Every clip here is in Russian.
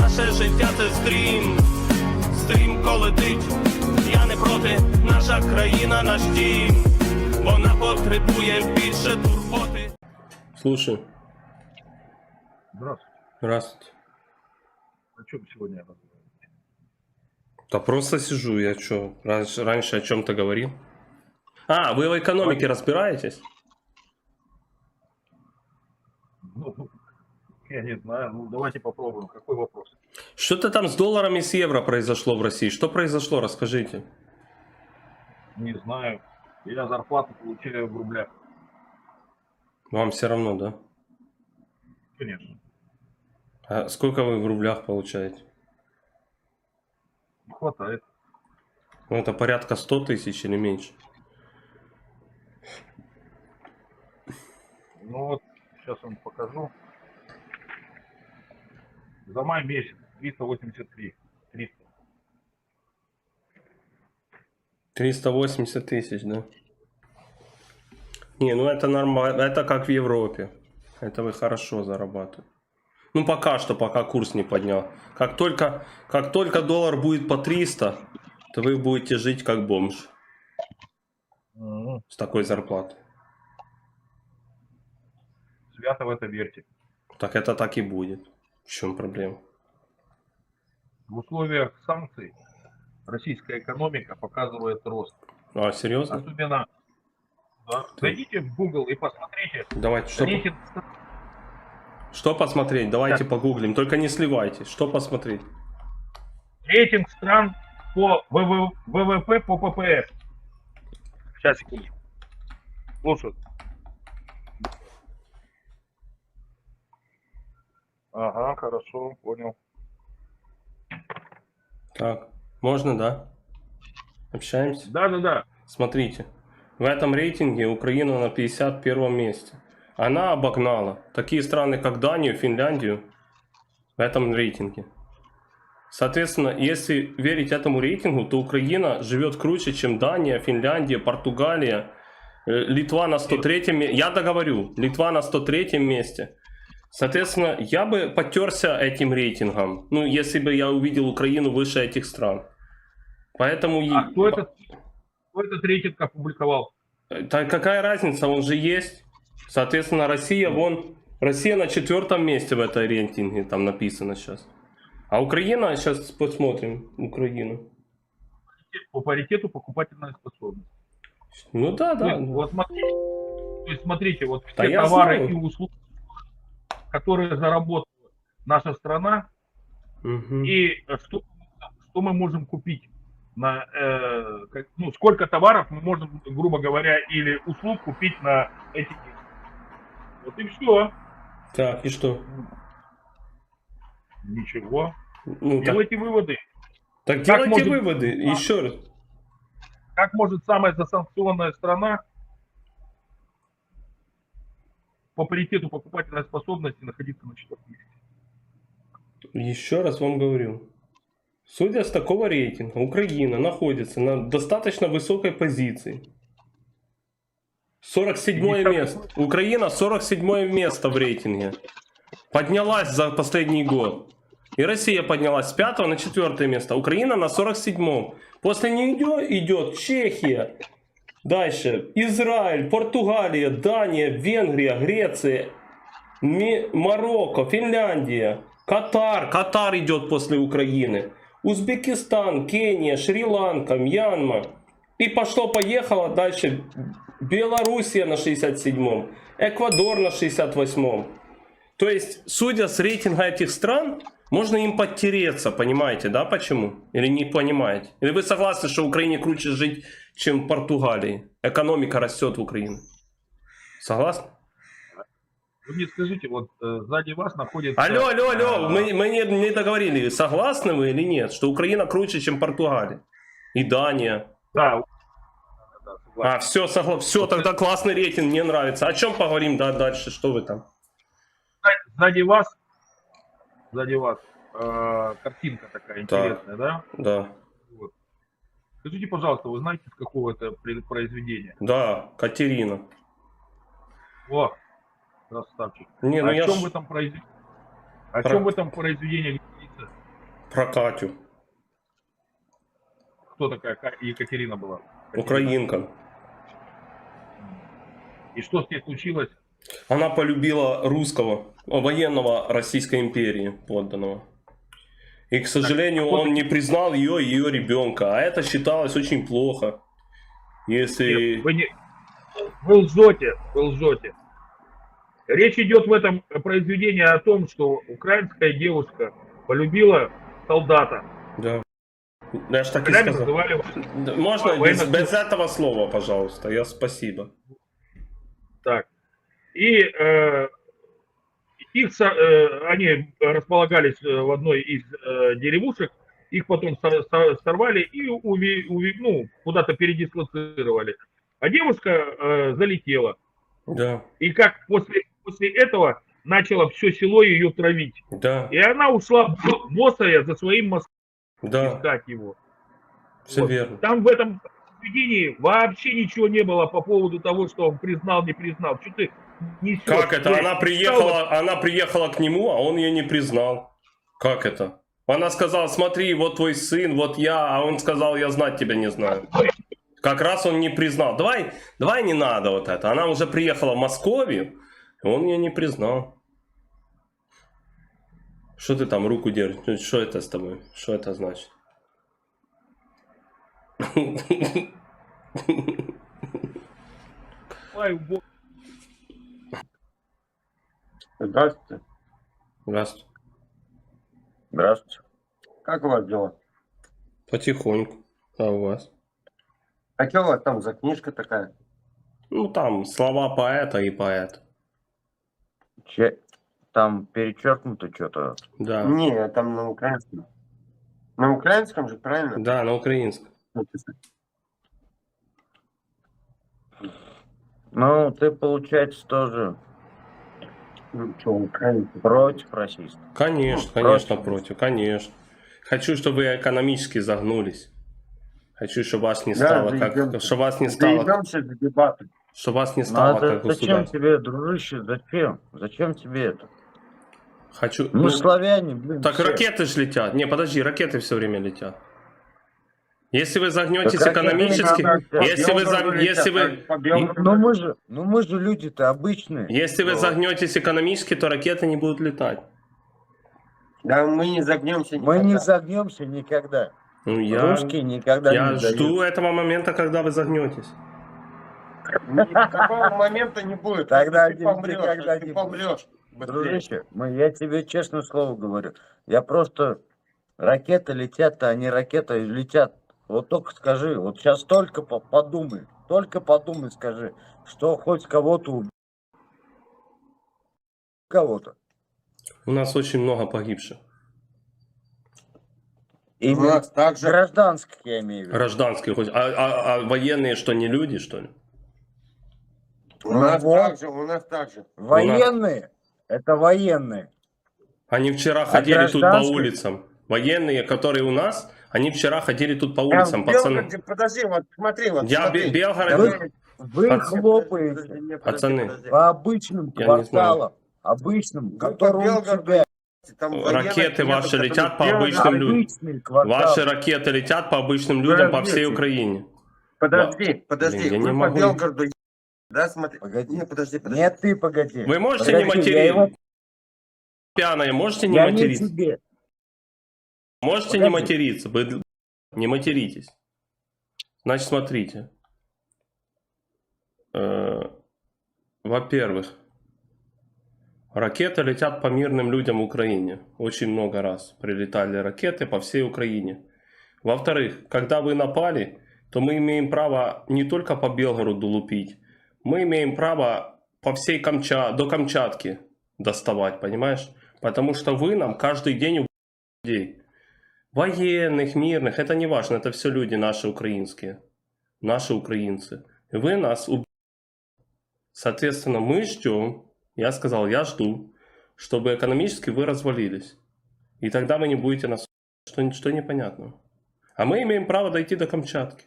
Наше життя це стрім, стрімко летить. Я не проти, наша країна наш дім. Вона потребує більше турботи. Слушай, Здравствуйте. здравствуйте. О чем сегодня разговариваете? Да просто сижу, я что, раньше, раньше о чем-то говорил? А, вы в экономике разбираетесь? Я не знаю. Ну, давайте попробуем. Какой вопрос? Что-то там с долларами с евро произошло в России. Что произошло, расскажите. Не знаю. Я зарплату получаю в рублях. Вам все равно, да? Конечно. А сколько вы в рублях получаете? Хватает. Ну, это порядка 100 тысяч или меньше? Ну вот, сейчас вам покажу. За май месяц 383. 300. 380 тысяч, да? Не, ну это нормально, это как в Европе. Это вы хорошо зарабатываете. Ну пока что, пока курс не поднял. Как только, как только доллар будет по 300, то вы будете жить как бомж с такой зарплатой. Свято в это верьте. Так это так и будет. В чем проблема? В условиях санкций российская экономика показывает рост. А, серьезно? Особенно... Да. Зайдите в Google и посмотрите. Давайте, что, Рейтинг что посмотреть? Давайте погуглим. Только не сливайтесь. Что посмотреть? Рейтинг стран по ВВ ВВП по ППС. Сейчас, секунду. Слушаю. Ага, хорошо, понял. Так, можно, да? Общаемся? Да-да-да. Смотрите, в этом рейтинге Украина на 51 месте. Она обогнала такие страны, как Данию, Финляндию в этом рейтинге. Соответственно, если верить этому рейтингу, то Украина живет круче, чем Дания, Финляндия, Португалия, э, Литва на 103 месте. Я договорю, Литва на 103 месте. Соответственно, я бы потерся этим рейтингом, ну, если бы я увидел Украину выше этих стран. Поэтому... А кто этот, кто этот рейтинг опубликовал? так какая разница, он же есть. Соответственно, Россия, вон, Россия на четвертом месте в этой рейтинге, там написано сейчас. А Украина, сейчас посмотрим, Украину. По паритету покупательная способность. Ну да, да. да. Вот смотрите, то есть смотрите, вот Да все я товары и услуги, которые заработала наша страна, Мгм. и что, что мы можем купить на э, как- ну сколько товаров мы можем грубо говоря или услуг купить на эти деньги. вот и все Так, и что? ничего Ну, так, делайте выводы так делайте может- выводы, еще раз. как может самая засанкционная страна по паритету покупательной способности находиться на четвертом месте Еще раз вам говорю. Судя с такого рейтинга, Украина находится на достаточно высокой позиции. 47 Десятый место. Украина 47 место в рейтинге. Поднялась за последний год. И Россия поднялась с 5 на 4 место. Украина на 47. После нее идет Чехия. Дальше. Израиль, Португалия, Дания, Венгрия, Греция, Ми- Марокко, Финляндия, Катар. Катар идет после Украины. Узбекистан, Кения, Шри-Ланка, Мьянма. И пошло-поехало дальше. Белоруссия на 67-м. Эквадор на 68-м. То есть, судя с рейтинга этих стран, можно им подтереться, понимаете, да, почему? Или не понимаете? Или вы согласны, что Украине круче жить, чем в Португалии? Экономика растет в Украине. Согласны? вы мне скажите вот э, сзади вас находится Алло, алло, алло, а, мы, мы не, не договорили, согласны вы или нет, что Украина круче, чем Португалия? И Дания. да, да. А, все, согла... все, тогда классный рейтинг, мне нравится. О чем поговорим да, дальше, что вы там? сзади вас, сзади вас э, картинка такая интересная, да? Да, Вот. Скажите, пожалуйста, вы знаете, с какого это произведения? да, Катерина. О, красавчик. Не, ну о я чем ж- в этом произведении? О Про- чем в этом произведении говорится? Про Катю. Кто такая Ка- Екатерина была? Украинка. И что с ней случилось? Она полюбила русского, военного Российской империи подданного. И, к сожалению, кто он не признал ее и ее ребенка. А это считалось очень плохо. Если... Вы, не... вы лжете, вы лжете. Речь идет в этом произведении о том, что украинская девушка полюбила солдата. Да. Я ж так и Когда сказал. называли Можно без, без этого слова, пожалуйста. Я спасибо. так. И э, их, э, они располагались э, в одной из э, деревушек, их потом со- со- сорвали и уви- уви- ну, куда-то передислоцировали. А девушка э, залетела. Да, И как после, после этого начало все село ее травить. да, И она ушла босая за своим мостом да, искать его. все Вот. верно. Там в этом поведении вообще ничего не было по поводу того, что он признал, не признал. Что ты несешь? Как это? Она приехала, она приехала к нему, а он ее не признал. Как это? Она сказала, смотри, вот твой сын, вот я, а он сказал, я знать тебя не знаю. Как раз он не признал. Давай, давай не надо вот это. Она уже приехала в Московию, и он ее не признал. Что ты там руку держишь? Что это с тобой? Что это значит? Здравствуйте. Здравствуйте. Здравствуйте. Как у вас дела? Потихоньку. А у вас? А что у вас там за книжка такая? Ну, там слова поэта и поэт. Че, там перечеркнуто что-то. Да. Не, там на украинском. На украинском же, правильно? Да, на украинском. Ну, ты, получается, тоже Ну, что, против расистов. Конечно, Ну, конечно, против. против, конечно. Хочу, чтобы вы экономически загнулись. Хочу, чтобы вас не Да, стало заебёмся. как, чтобы вас не стало, Заебемся в дебаты. чтобы вас не Ну, стало это как зачем тебе, дружище, зачем? Зачем тебе это? Хочу. Мы ну, славяне, блин. так все. ракеты же летят. Не, подожди, ракеты все время летят. Если вы загнетесь Так экономически, надо- если вы, заг- если вы, по Белгороду. Ну мы же, ну мы же люди-то обычные. если вы Вот. загнетесь экономически, то ракеты не будут летать. Да мы не загнемся Мы никогда. не загнемся никогда. Ну, я, Русские никогда я не жду этого момента, когда вы загнетесь. Никакого момента не будет. Тогда ты помрешь, никогда ты помрешь. Дружище, мы, я тебе честное слово говорю. Я просто... Ракеты летят, а не ракеты летят. Вот только скажи, вот сейчас только по- подумай, только подумай, скажи, что хоть кого-то убить. Кого-то. У нас очень много погибших. У Именно нас также гражданских, я имею в виду. Гражданские хоть. А, а- а военные что, не люди, что ли? У нас Вот. также, у нас также. Военные, это военные. Они вчера А ходили тут по улицам. Военные, которые у нас, они вчера ходили тут по улицам, в пацаны. Белгороде, подожди, вот смотри, вот Я смотри. Бе- Белгород... Вы, вы хлопаете Пацаны. по обычным не кварталам, обычным, по которые тебя. Там Ракеты нету, ваши которые летят по обычным людям. Ваши ракеты летят по обычным людям по всей. Украине. Подожди, подожди, Блин, я не вы по могу. Белгороду, да, смотри. Погоди. Не, подожди, подожди. Нет, ты погоди. Вы можете Подожди, не я материться? его- Пьяные, можете не Я не материться? тебе. Можете не Погоди. материться? Вы не материтесь. Значит, смотрите. Э, Во-первых, ракеты летят по мирным людям в Украине. Очень много раз прилетали ракеты по всей Украине. Во-вторых, когда вы напали, то мы имеем право не только по Белгороду лупить, мы имеем право по всей Камча... до Камчатки доставать, понимаешь? Потому что вы нам каждый день убиваете людей. Военных, мирных, это не важно, это все люди наши украинские. Наши украинцы. И вы нас убили. Соответственно, мы ждем, я сказал, я жду, чтобы экономически вы развалились. И тогда вы не будете нас... Что, что непонятно. А мы имеем право дойти до Камчатки.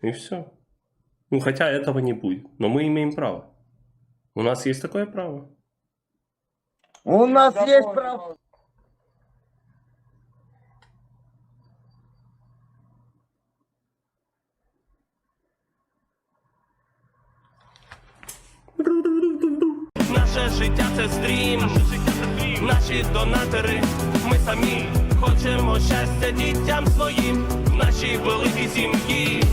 И все. Ну, хотя этого не будет. Но мы имеем право. У нас есть такое право. У нас есть право. Наше життя це стрім, наші донатори, ми самі хочемо щастя дітям своїм в нашій великій сім'ї.